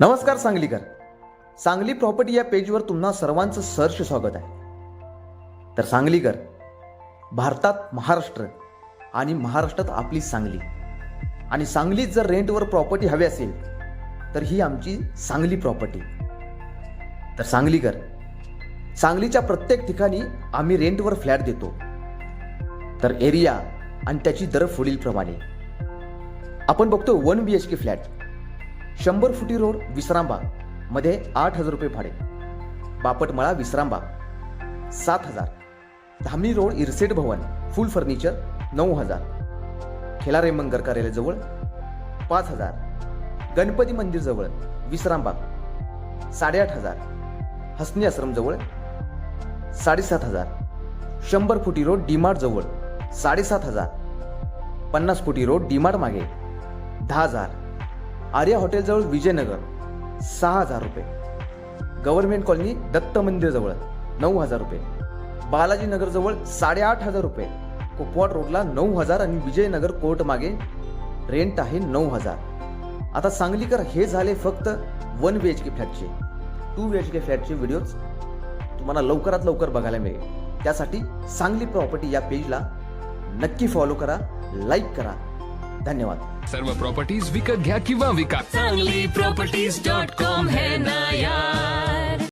नमस्कार सांगलीकर. सांगली प्रॉपर्टी या पेजवर तुम्हा सर्वांचं सहर्ष स्वागत आहे. तर सांगलीकर भारतात महाराष्ट्र आणि महाराष्ट्रात आपली सांगली. आणि सांगलीत जर रेंटवर प्रॉपर्टी हवी असेल तर ही आमची सांगली प्रॉपर्टी तर सांगलीकर सांगलीच्या प्रत्येक ठिकाणी आम्ही रेंटवर फ्लॅट देतो. तर एरिया आणि त्याची दर पुढीलप्रमाणे. आपण बघतो one B H K flat शंभर फुटी रोड विश्रामबागमध्ये आठ हजार रुपये भाडे. बापटमळा विश्रामबाग सात हजार. धामणी रोड इरसेट भवन फुल फर्निचर नऊ हजार. खेलारे मंगर कार्यालयाजवळ पाच हजार. गणपती मंदिरजवळ विश्रामबाग साडेआठ हजार. हसनी आश्रमजवळ साडेसात हजार. शंभर फुटी रोड डीमार्ट जवळ साडेसात हजार. पन्नास फुटी रोड डीमार्ट मागे दहा हजार. आर्या हॉटेलजवळ विजयनगर. सहा हजार रुपये. गव्हर्नमेंट कॉलनी दत्त मंदिरजवळ नऊ हजार रुपये. बालाजी नगरजवळ साडेआठ हजार रुपये. कुपवाड रोडला नऊ हजार आणि विजयनगर कोर्ट मागे रेंट आहे नऊ हजार. आता सांगलीकर हे झाले फक्त वन बी एच के फ्लॅटचे. टू बी एच के फ्लॅटचे व्हिडिओज तुम्हाला लवकरात लवकर बघायला मिळेल. त्यासाठी सांगली प्रॉपर्टी या पेजला नक्की फॉलो करा लाईक करा धन्यवाद. सर्व प्रॉपर्टीज विकत घ्या किंवा विका. चांगली प्रॉपर्टीज डॉट कॉम है ना यार